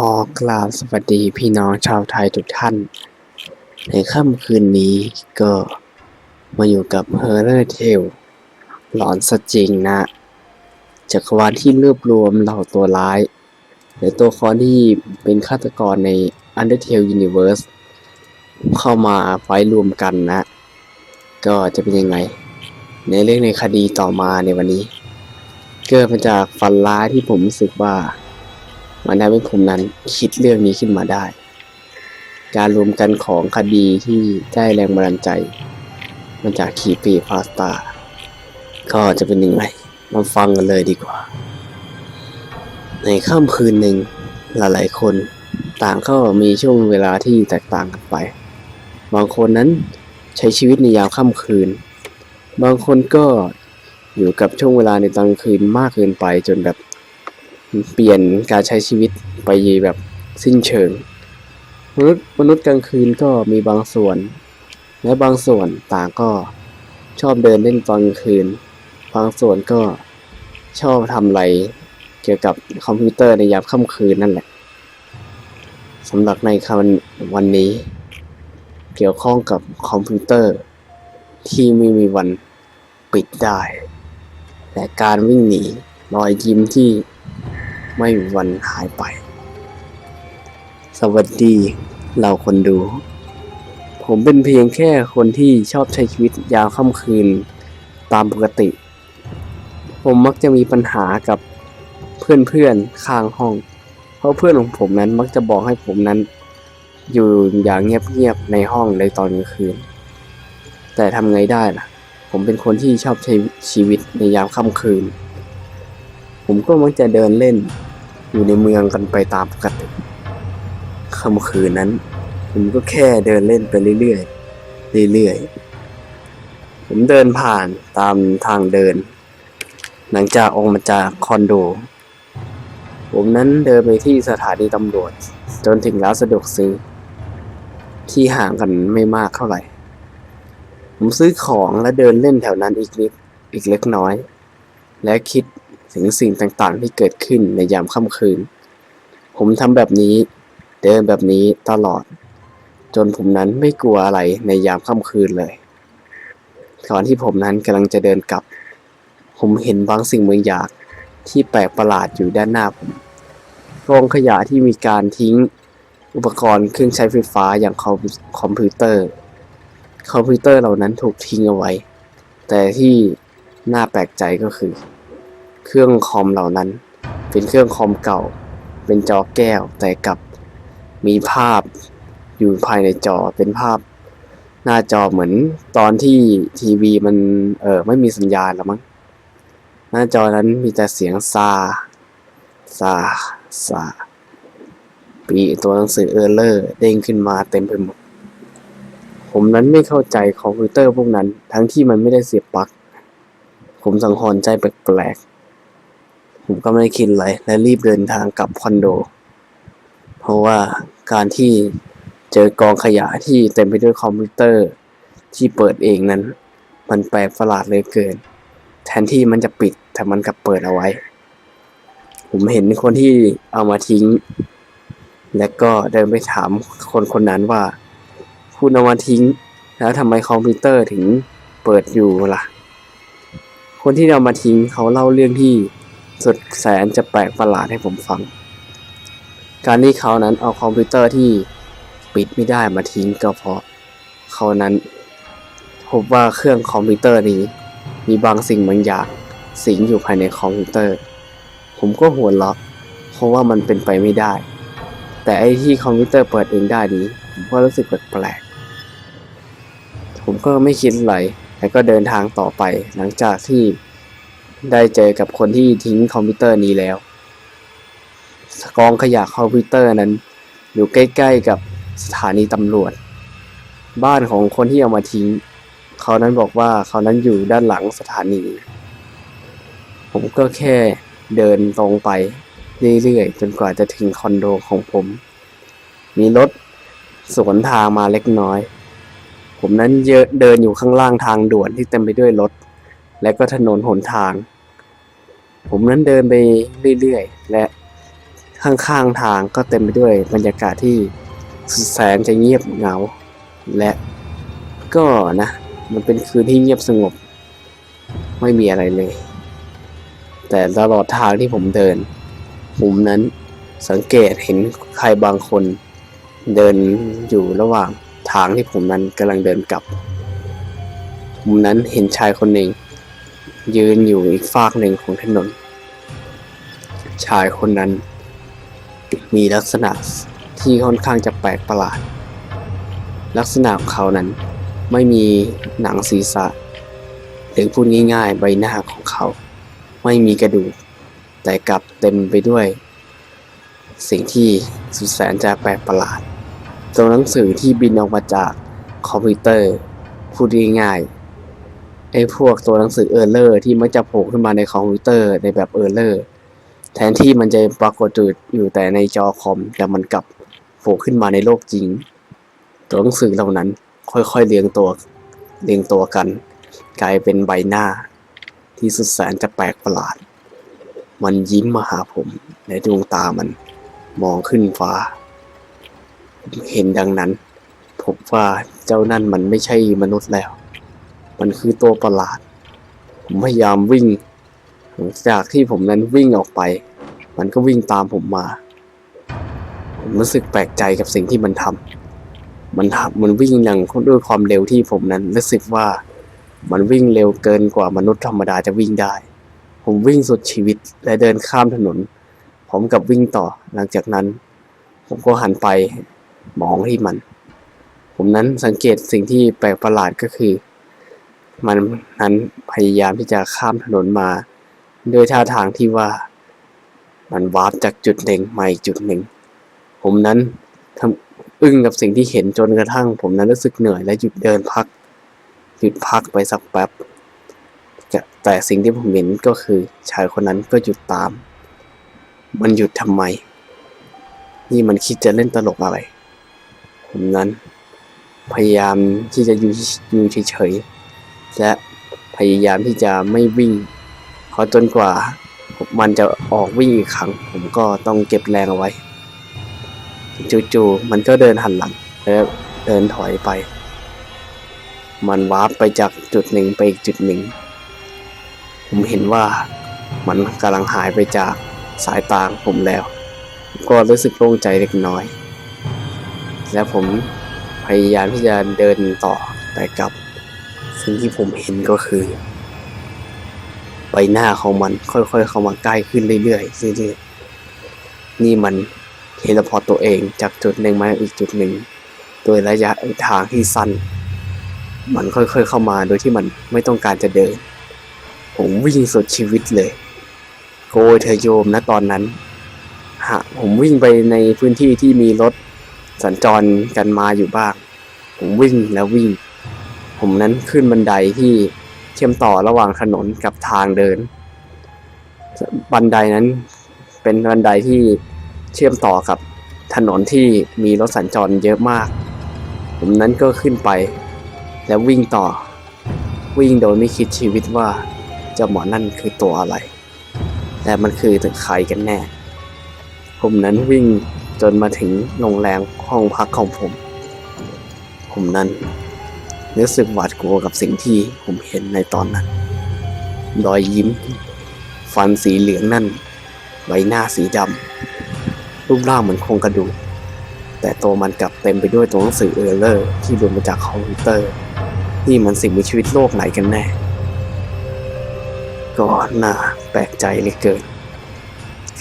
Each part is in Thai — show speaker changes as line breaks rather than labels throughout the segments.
ขอกราบสวัสดีพี่น้องชาวไทยทุกท่าน ในค่ำคืนนี้ก็มาอยู่กับ h o r r o r Tale หลอนสจริงนะ จักรวาลที่รวบรวมเหล่าตัวร้าย หรือตัวละครที่เป็นฆาตกรใน Undertale Universe เข้ามาไว้รวมกันนะ ก็จะเป็นยังไง ในเรื่องในคดีต่อมาในวันนี้ เกิดมาจากฝันร้ายที่ผมรู้สึกว่า มันทำให้ผมนั้นคิดเรื่องนี้ขึ้นมาได้ การรวมกันของคดีที่ได้แรงบันดาลใจ มาจากขีปีพาสตาก็จะเป็นยังไงมาฟังกันเลยดีกว่า ในค่ำคืนหนึ่งหลายๆคนต่างก็มีช่วงเวลาที่แตกต่างกันไป บางคนนั้นใช้ชีวิตในยามค่ำคืน บางคนก็อยู่กับช่วงเวลาในตอนกลางคืนมากเกินไปจนแบบ เปลี่ยนการใช้ชีวิตไปแบบสิ้นเชิง มนุษย์มนุษย์กลางคืนก็มีบางส่วน และบางส่วนต่างก็ชอบเดินเล่นตอนกลางคืน บางส่วนก็ชอบทำอะไรเกี่ยวกับคอมพิวเตอร์ในยามค่ำคืนนั่นแหละสำหรับในคำวันนี้ เกี่ยวข้องกับคอมพิวเตอร์ ที่ไม่มีวันปิดได้ และการวิ่งหนีรอยยิ้มที่ ไม่มีวันหายไป สวัสดีเราคนดู ผมเป็นเพียงแค่คนที่ชอบใช้ชีวิตยามค่ำคืนตามปกติ ผมมักจะมีปัญหากับเพื่อนๆข้างห้อง เพราะเพื่อนของผมนั้นมักจะบอกให้ผมนั้น อยู่อย่างเงียบๆในห้องในตอนกลางคืน แต่ทำไงได้ล่ะ ผมเป็นคนที่ชอบใช้ชีวิตในยามค่ำคืน ผมก็มักจะเดินเล่น อยู่ในเมืองกันไปตามปกติค่ำคืนนั้น ผมก็แค่เดินเล่นไปเรื่อยๆเรื่อยๆผมเดินผ่านตามทางเดิน หลังจากออกมาจากคอนโด ผมนั้นเดินไปที่สถานีตำรวจ จนถึงร้านสะดวกซื้อ ที่ห่างกันไม่มากเท่าไหร่ ผมซื้อของและเดินเล่นแถวนั้นอีกนิดอีกเล็กน้อย และคิด ถึงสิ่งต่างๆ ที่เกิดขึ้นในยามค่ำคืน ผมทำแบบนี้เดินแบบนี้ตลอด จนผมนั้นไม่กลัวอะไรในยามค่ำคืนเลยก่อนที่ผมนั้นกำลังจะเดินกลับ ผมเห็นบางสิ่งบางอย่างที่แปลกประหลาดอยู่ด้านหน้าผมกองขยะที่มีการทิ้งอุปกรณ์เครื่องใช้ไฟฟ้าอย่างคอมคอมพิวเตอร์ คอมพิวเตอร์เหล่านั้นถูกทิ้งเอาไว้ แต่ที่น่าแปลกใจก็คือ เครื่องคอมเหล่านั้น เป็นเครื่องคอมเก่า เป็นจอแก้วแต่กับมีภาพอยู่ภายในจอเป็นภาพ หน้าจอเหมือนตอนที่ทีวีมันเออไม่มีสัญญาณแล้วมั้งหน้าจอนั้นมีแต่เสียงซาซาซาปีตัวหนังสือเออร์เลอร์เด้งขึ้นมาเต็มไปหมด ผมนั้นไม่เข้าใจคอมพิวเตอร์พวกนั้น ทั้งที่มันไม่ได้เสียบปลั๊ก ผมสังหรณ์ใจแปลกๆ ผมก็ไม่ได้คิดอะไรและรีบเดินทางกลับคอนโด เพราะว่าการที่เจอกองขยะที่เต็มไปด้วยคอมพิวเตอร์ที่เปิดเองนั้น มันแปลกประหลาดเลยเกิน แทนที่มันจะปิดแต่มันกลับเปิดเอาไว้ ผมเห็นคนที่เอามาทิ้ง และก็เดินไปถามคนคนนั้นว่า คุณเอามาทิ้ง แล้วทำไมคอมพิวเตอร์ถึงเปิดอยู่ล่ะ คนที่เอามาทิ้งเขาเล่าเรื่องที่ สุดแสนจะแปลกประหลาดให้ผมฟัง การที่เขานั้นเอาคอมพิวเตอร์ที่ปิดไม่ได้มาทิ้งก็เพราะ เขานั้น พบว่าเครื่องคอมพิวเตอร์นี้ มีบางสิ่งบางอย่างสิงอยู่ภายในคอมพิวเตอร์ ผมก็หัวเราะเพราะว่ามันเป็นไปไม่ได้ แต่ไอ้ที่คอมพิวเตอร์เปิดเองได้นี้ผมก็รู้สึกแปลกๆผมก็ไม่คิดอะไรแล้วก็เดินทางต่อไปหลังจากที่ ได้เจอกับคนที่ทิ้งคอมพิวเตอร์นี้แล้วกองขยะคอมพิวเตอร์นั้น อยู่ใกล้ ๆ กับสถานีตำรวจ บ้านของคนที่เอามาทิ้ง เขานั้นบอกว่าเขานั้นอยู่ด้านหลังสถานี ผมก็แค่เดินตรงไปเรื่อยๆจนกว่าจะถึงคอนโดของผม มีรถสวนทางมาเล็กน้อย ผมนั้นเยอะเดินอยู่ข้างล่างทางด่วนที่เต็มไปด้วยรถ และก็ถนนหนทาง ผมนั้นเดินไปเรื่อยๆ และข้างๆทางก็เต็มไปด้วยบรรยากาศที่แสนจะเงียบเหงา และก็นะมันเป็นคืนที่เงียบสงบ ไม่มีอะไรเลย แต่ตลอดทางที่ผมเดิน ผมนั้นสังเกตเห็นใครบางคน เดินอยู่ระหว่างทางที่ผมนั้นกำลังเดินกลับผมนั้นเห็นชายคนหนึ่ง ยืนอยู่อีกฝากหนึ่งของถนน ชายคนนั้น มีลักษณะที่ค่อนข้างจะแปลกประหลาด ลักษณะของเขานั้นไม่มีหนังศีรษะ หรือพูดง่ายๆ ใบหน้าของเขา ไม่มีกระดูก แต่กลับเต็มไปด้วย สิ่งที่สุดแสนจะแปลกประหลาดตัวหนังสือที่บินออกมาจากคอมพิวเตอร์พูดง่ายๆ ไอ้พวกตัวหนังสือเออร์เลอร์ที่มักจะโผล่ขึ้นมาในคอมพิวเตอร์ในแบบเออร์เลอร์แทนที่มันจะปรากฏอยู่แต่ในจอคอม แต่มันกลับโผล่ขึ้นมาในโลกจริง ตัวหนังสือเหล่านั้นค่อยๆเรียงตัวเรียงตัวกัน กลายเป็นใบหน้า ที่สุดแสนจะแปลกประหลาด มันยิ้มมาหาผมและดวงตามัน มองขึ้นฟ้า เห็นดังนั้นผมว่าเจ้านั่นมันไม่ใช่มนุษย์แล้ว มันคือตัวประหลาด ผมพยายามวิ่ง หลังจากที่ผมนั้นวิ่งออกไป มันก็วิ่งตามผมมา ผมรู้สึกแปลกใจกับสิ่งที่มันทำมันทำมันวิ่งอย่างด้วยความเร็วที่ผมนั้นรู้สึกว่ามันวิ่งเร็วเกินกว่ามนุษย์ธรรมดาจะวิ่งได้ ผมวิ่งสุดชีวิตและเดินข้ามถนนผมกับวิ่งต่อ หลังจากนั้น ผมก็หันไปมองที่มัน ผมนั้นสังเกตสิ่งที่แปลกประหลาดก็คือ มันนั้นพยายามที่จะข้ามถนนมาโดยท่าทางที่ว่า มันวาร์ปจากจุดหนึ่งมาอีกจุดหนึ่ง ผมนั้นทำอึ้งกับสิ่งที่เห็นจนกระทั่ง ผมนั้นรู้สึกเหนื่อยและหยุดเดินพัก หยุดพักไปสักแป๊บจะแต่สิ่งที่ผมเห็นก็คือชายคนนั้นก็หยุดตาม มันหยุดทำไม นี่มันคิดจะเล่นตลกอะไร ผมนั้น พยายามที่จะอยู่อยู่เฉยๆ และพยายามที่จะไม่วิ่งเพราะจนกว่ามันจะออกวิ่งอีกครั้ง ผมก็ต้องเก็บแรงเอาไว้จู่ๆมันก็เดินหันหลังแล้วเดินถอยไป มันวาร์ปไปจากจุดหนึ่งไปอีกจุดหนึ่ง ผมเห็นว่ามันกำลังหายไปจากสายตาผมแล้ว ก็รู้สึกโล่งใจเล็กน้อย และผมพยายามที่จะเดินต่อแต่กลับ สิ่งที่ผมเห็นก็คือใบหน้าของมันค่อยๆเข้ามาใกล้ขึ้นเรื่อยๆเรื่อยๆนี่มันเทเลพอร์ตตัวเองจากจุดหนึ่งมาอีกจุดหนึ่ง โดยระยะทางที่สั้น มันค่อยๆเข้ามาโดยที่มันไม่ต้องการจะเดิน ผมวิ่งสุดชีวิตเลยโกยเธอโยมนะตอนนั้นฮะผมวิ่งไปในพื้นที่ที่มีรถสัญจรกันมาอยู่บ้าง ผมวิ่งแล้ววิ่ง ผมนั้นขึ้นบันไดที่เชื่อมต่อระหว่างถนนกับทางเดิน บันไดนั้นเป็นบันไดที่เชื่อมต่อกับถนนที่มีรถสัญจรเยอะมาก ผมนั้นก็ขึ้นไป แล้ววิ่งต่อ วิ่งโดยไม่คิดชีวิตว่าเจ้าหมอนั่นคือตัวอะไร และมันคือใครกันแน่ ผมนั้นวิ่งจนมาถึงโรงแรมห้องพักของผม ผมนั้น รู้สึกหวาดกลัวกับสิ่งที่ผมเห็นในตอนนั้นรอยยิ้ม ฟันสีเหลืองนั่น ใบหน้าสีดำรูปร่างเหมือนโครงกระดูก แต่ตัวมันกลับเต็มไปด้วยตัวหนังสือเออร์เลอร์ที่รวมมาจากคอมพิวเตอร์ นี่มันสิ่งมีชีวิตโลกไหนกันแน่ ก็น่าแปลกใจเลยเกิน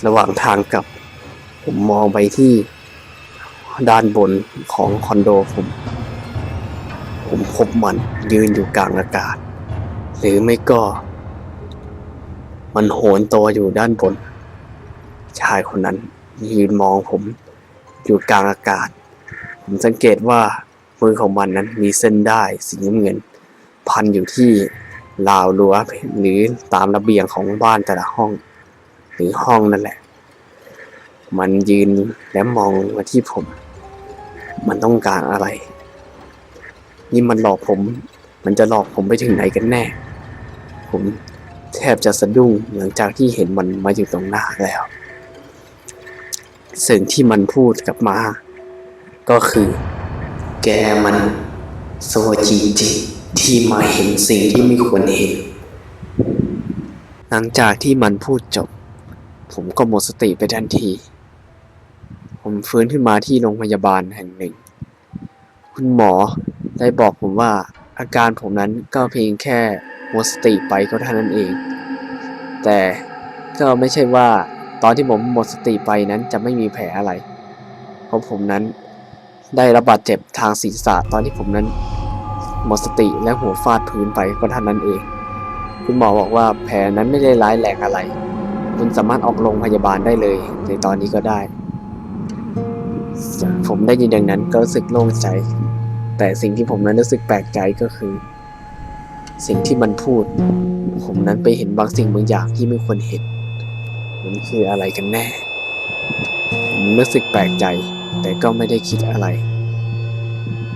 ระหว่างทางกลับ ผมมองไปที่ด้านบนของคอนโดผม พบมันยืนอยู่กลางอากาศ หรือไม่ก็ มันโหนตัวอยู่ด้านบน ชายคนนั้นยืนมองผมอยู่กลางอากาศ ผมสังเกตว่ามือของมันนั้นมีเส้นได้สีน้ำเงิน พันอยู่ที่ราวรั้วหรือตามระเบียงของบ้านแต่ละห้อง หรือห้องนั่นแหละ มันยืนและมองมาที่ผม มันต้องการอะไร นี่มันหลอกผม มันจะหลอกผมไปถึงไหนกันแน่ ผมแทบจะสะดุ้งหลังจากที่เห็นมันมาอยู่ตรงหน้าแล้ว สิ่งที่มันพูดกลับมา ก็คือ แกมันโซจีจิที่มาเห็นสิ่งที่ไม่ควรเห็น หลังจากที่มันพูดจบ ผมก็หมดสติไปทันที ผมฟื้นขึ้นมาที่โรงพยาบาลแห่งหนึ่ง คุณหมอ ได้บอกผมว่าอาการผมนั้นก็เพียงแค่หมดสติไปก็เท่านั้นเอง แต่ก็ไม่ใช่ว่าตอนที่ผมหมดสติไปนั้นจะไม่มีแผลอะไร เพราะผมนั้นได้รับบาดเจ็บทางศีรษะตอนที่ผมนั้น หมดสติและหัวฟาดพื้นไปก็เท่านั้นเอง คุณหมอบอกว่าแผลนั้นไม่ได้ร้ายแรงอะไร คุณสามารถออกโรงพยาบาลได้เลย ในตอนนี้ก็ได้ ผมได้ยินดังนั้นก็รู้สึกโล่งใจ แต่สิ่งที่ผมนั้นรู้สึกแปลกใจก็คือ สิ่งที่มันพูด ผมนั้นไปเห็นบางสิ่งบางอย่างที่ไม่ควรเห็น มันคืออะไรกันแน่ ผมรู้สึกแปลกใจ แต่ก็ไม่ได้คิดอะไร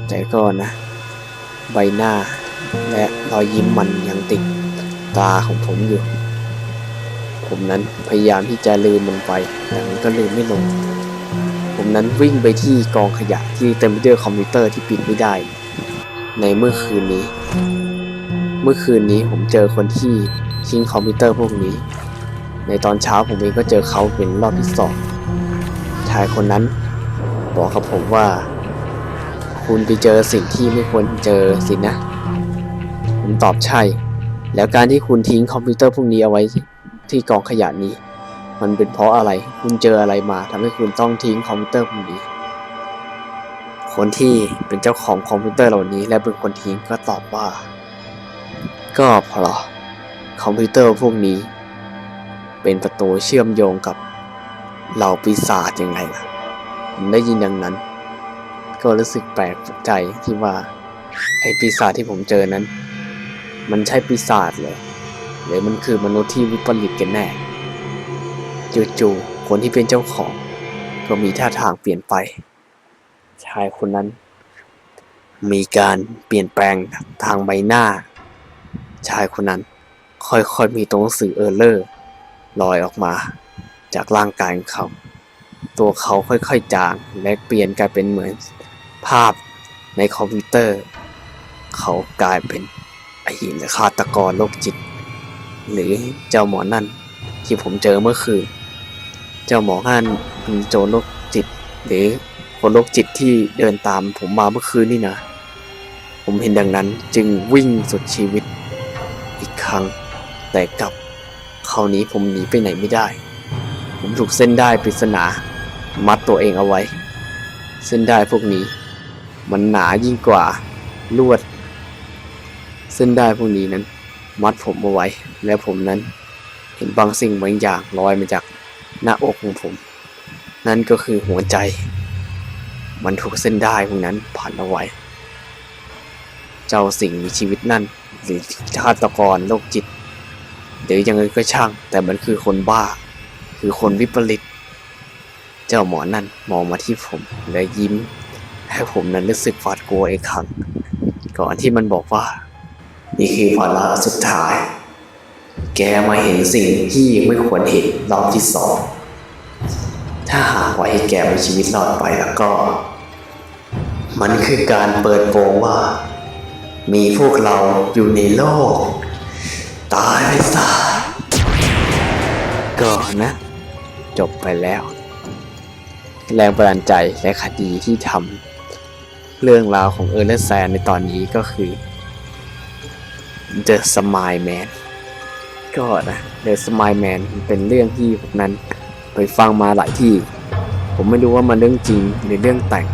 แต่ก็นะ ใบหน้า และรอยยิ้มมันยังติดตาของผมอยู่ ผมนั้นพยายามที่จะลืมมันไป แต่มันก็ลืมไม่ลง นั้นวิ่งไปที่กองขยะที่เต็มไปด้วยคอมพิวเตอร์ที่ปิดไม่ได้ ในเมื่อคืนนี้ เมื่อคืนนี้ผมเจอคนที่ทิ้งคอมพิวเตอร์พวกนี้ ในตอนเช้าผมเองก็เจอเขาเป็นรอบที่สองชายคนนั้นบอกกับผมว่า คุณไปเจอสิ่งที่ไม่ควรเจอสินะ ผมตอบใช่ แล้วการที่คุณทิ้งคอมพิวเตอร์พวกนี้เอาไว้ที่กองขยะนี้ มันเป็นเพราะอะไร คุณเจออะไรมาทำให้คุณต้องทิ้งคอมพิวเตอร์พวกนี้ คนที่เป็นเจ้าของคอมพิวเตอร์เหล่านี้ และเป็นคนทิ้งก็ตอบว่า ก็เพราะคอมพิวเตอร์พวกนี้ เป็นประตูเชื่อมโยงกับเหล่าปีศาจยังไงล่ะผมได้ยินดังนั้น ก็รู้สึกแปลกใจที่ว่าไอ้ปีศาจที่ผมเจอนั้น มันใช่ปีศาจเหรอหรือมันคือมนุษย์ที่วิปริตกันแน่ จู่ๆคนที่เป็นเจ้าของ ก็มีท่าทางเปลี่ยนไป ชายคนนั้น มีการเปลี่ยนแปลงทางใบหน้า ชายคนนั้น ค่อยๆมีตัวหนังสือเออร์เลอร์ลอยออกมาจากร่างกายของเขา ตัวเขาค่อยๆจางและเปลี่ยนกลายเป็นเหมือนภาพในคอมพิวเตอร์ เขากลายเป็นอหินฆาตกรโรคจิต หรือเจ้าหมอนั่นที่ผมเจอเมื่อคืน เจ้าหมอนั่นเป็นโจรโรคจิต หรือคนโรคจิตที่เดินตามผมมาเมื่อคืนนี่นะ ผมเห็นดังนั้นจึงวิ่งสุดชีวิตอีกครั้ง แต่กลับคราวนี้ผมหนีไปไหนไม่ได้ ผมถูกเส้นได้ปริศนา มัดตัวเองเอาไว้ เส้นได้พวกนี้ มันหนายิ่งกว่าลวด เส้นได้พวกนี้นั้น มัดผมเอาไว้ และผมนั้นเห็นบางสิ่งบางอย่างลอยมาจาก หน้าอกของผม นั่นก็คือหัวใจ มันถูกเส้นได้พวกนั้นพันเอาไว้ เจ้าสิ่งมีชีวิตนั่น หรือฆาตกรโรคจิต หรือยังไงก็ช่าง แต่มันคือคนบ้า คือคนวิปริต เจ้าหมอนั่นมองมาที่ผมและยิ้ม ให้ผมนั้นรู้สึกหวาดกลัวอีกครั้ง ก่อนที่มันบอกว่า นี่คือวาระสุดท้าย แกมาเห็นสิ่งที่ไม่ควรเห็นรอบที่สอง ถ้าหากว่าให้แกมีชีวิตรอดไปแล้วก็ มันคือการเปิดโปงว่า มีพวกเราอยู่ในโลก ตายไปซะก็นะ จบไปแล้ว แรงบันดาลใจและคดีที่ทำเรื่องราวของเออร์เลแซนในตอนนี้ก็คือ The Smile Man ก็นะ The Smile Man เป็นเรื่องที่ผมนั้นไปฟังมาหลายที่ ผมไม่รู้ว่ามันเรื่องจริงหรือเรื่องแต่ง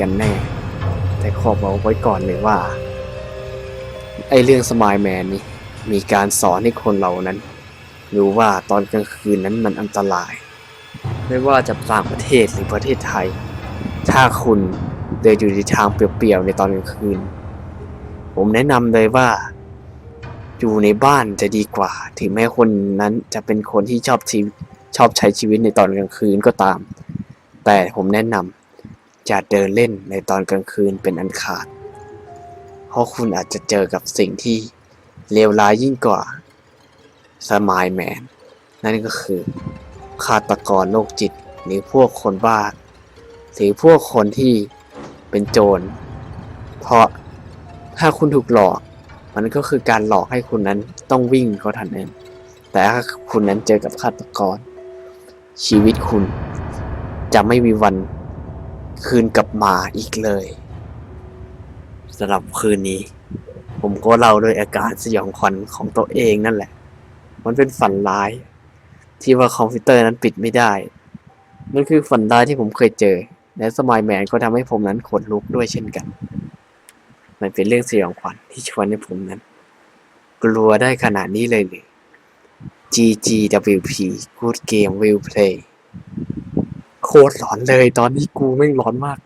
กันแน่ แต่ขอบอกไว้ก่อนเลยว่า ไอเรื่อง Smile Man นี่มีการสอนให้คนเรานั้น รู้ว่าตอนกลางคืนนั้นมันอันตราย ไม่ว่าจะต่างประเทศหรือประเทศไทย ถ้าคุณเดินอยู่ในทางเปลี่ยวๆในตอนกลางคืน ผมแนะนำเลยว่า อยู่ในบ้านจะดีกว่า ถึงแม้คนนั้นจะเป็นคนที่ชอบชีวิตชอบใช้ชีวิตในตอนกลางคืนก็ตาม แต่ผมแนะนำอย่าเดินเล่นในตอนกลางคืนเป็นอันขาด เพราะคุณอาจจะเจอกับสิ่งที่เลวร้ายยิ่งกว่าสมายแมน นั่นก็คือฆาตกรโรคจิตหรือพวกคนบ้าหรือพวกคนที่เป็นโจร เพราะถ้าคุณถูกหลอก มันก็คือการหลอกให้คุณนั้นต้องวิ่งเขาทันนั้นแต่ถ้าคุณนั้นเจอกับฆาตกร ชีวิตคุณ จะไม่มีวันคืนกลับมาอีกเลยสำหรับคืนนี้ ผมก็เล่าด้วยอาการสยองขวัญของตัวเองนั่นแหละ มันเป็นฝันร้าย ที่ว่าคอมพิวเตอร์นั้นปิดไม่ได้ มันคือฝันร้ายที่ผมเคยเจอ และสมัยแมนก็ทำให้ผมนั้นขนลุกด้วยเช่นกัน มันเป็นเรื่องสยองขวัญที่ชวนให้ผมนั้น กลัวได้ขนาดนี้เลยหรือ GGWP Good Game Will Play โคตรหลอนเลยตอนนี้กูไม่หลอนมาก